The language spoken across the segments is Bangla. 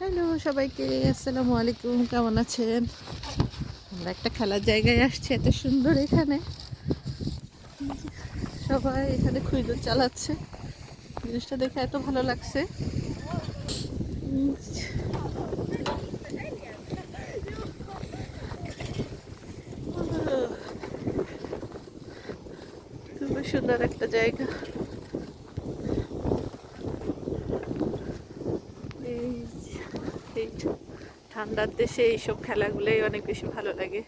হ্যালো সবাইকে, আসসালামু আলাইকুম, কেমন আছেন? আমরা একটা খেলার জায়গায় আসছি, এত সুন্দর এখানে। সবাই এখানে খুঁজো চালাচ্ছে। জিনিসটা দেখে এত ভালো লাগছে। খুবই সুন্দর একটা জায়গা এই যে- এই ঠান্ডার দেশে এইসব খেলাগুলোই অনেক বেশি ভালো লাগে।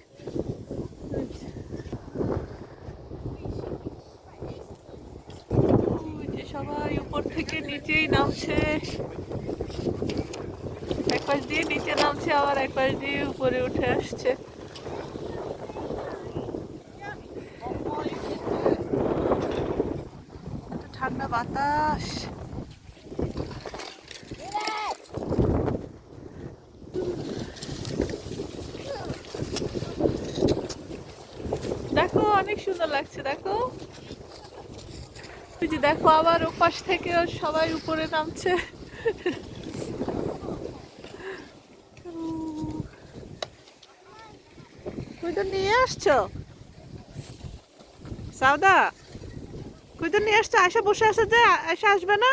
সবাই উপর থেকে নিচেই নামছে। এক পাশ দিয়ে নিচে নামছে, আবার এক পাশ দিয়ে উপরে উঠে আসছে। ঠান্ডা বাতাস দেখো অনেক সুন্দর লাগছে, দেখো। যে দেখো আবার ওপাশ থেকে সবাই উপরে নামছে। কই তো নিয়ে আসছো? সাউদা কই তো নিয়ে আসছো? আশা বসে আছে যে আশা আসবে না?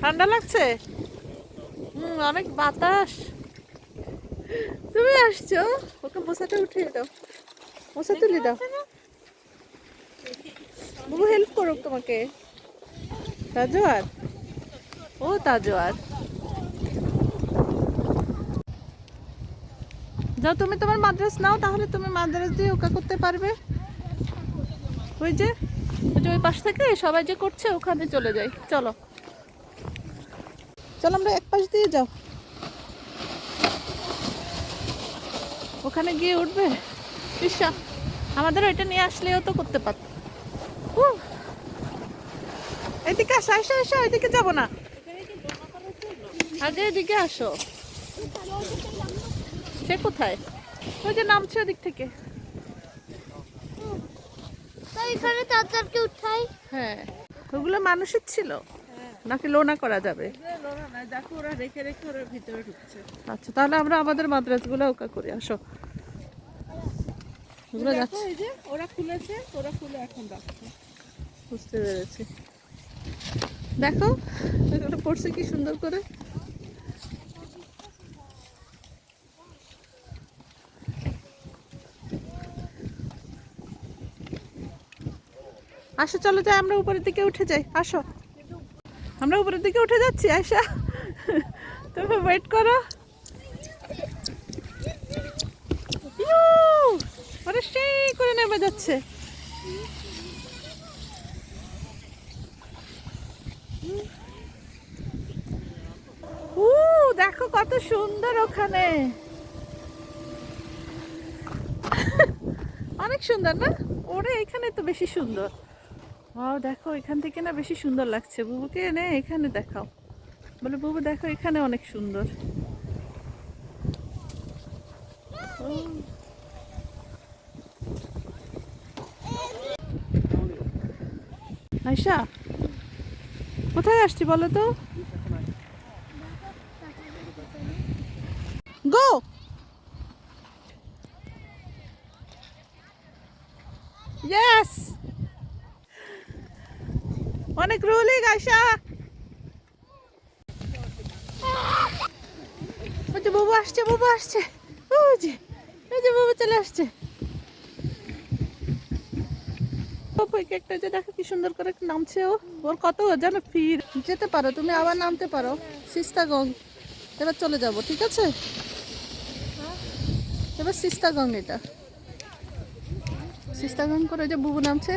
ঠান্ডা লাগছে? হুম, অনেক বাতাস। তুমি আসছো? ওকে বসাটা উঠিয়ে দাও। বসা তুলে দাও। বাবু হেল্প করুক তোমাকে। তাজোয়ার ও তাজোয়ার যাও, তুমি তোমার মাদ্রাস নাও, তাহলে তুমি মাদ্রাস দিয়ে ওকা করতে পারবে। ওই যে ওই যে ওই পাশ থেকে সবাই যে করছে, ওখানে চলে যাই। চলো। চলো, আমরা এক পাশ দিয়ে যাও। ওখানে গিয়ে উঠবে? ঈশা আমাদের ওইটা নিয়ে আসলেও তো করতে পারত। এদিকে আসো আসো আসো এদিকে যাব না। আগে এদিকে আসো। সে কোথায়? ওই যে নামছে ওদিক থেকে। তো এখানে চাচারকে উঠাই। হ্যাঁ। ওগুলো মানুষের ছিল? নাকি লোনা করা যাবে? দেখো ওরা রেখে রেখে ওরা ভিতরে ঢুকছে। আচ্ছা তাহলে আমরা আমাদের মাদ্রাসগুলো ওকা করি আসো। ওগুলো যাচ্ছে। এই যে ওরা খুলেছে ওরা খুলে এখন রাখছে বুঝতে পেরেছি। দেখো পড়ছে কি সুন্দর করে। আসো চলো যাই আমরা উপরের দিকে উঠে যাই। আসো। আমরা উপরের দিকে উঠে যাচ্ছি আয়সা তুমি ওয়েট করো। যাচ্ছে উ, দেখো কত সুন্দর ওখানে। অনেক সুন্দর না? ওরে, এখানে তো বেশি সুন্দর। ও দেখো, এখান থেকে না বেশি সুন্দর লাগছে। বুবুকে এনে এখানে দেখাও। বলে, বুবু, দেখো, এখানে অনেক সুন্দর। ও। আয়শা, কোথায় আসছি বলো তো? গো! ইয়েস অনেক রুলিং ওই বাবু আসছে বাবু আসছে। বাবু চলে আসছে। ওই কেকটা যে দেখো কি সুন্দর করে নামছে ও। ওর কত যেন ফির যেতে পারো, তুমি আবার নামতে পারো। সিস্তাগং। এবার চলে যাব, ঠিক আছে? এবার সিস্তাগং এটা। সিস্তাগং করে যে বুবু নামছে।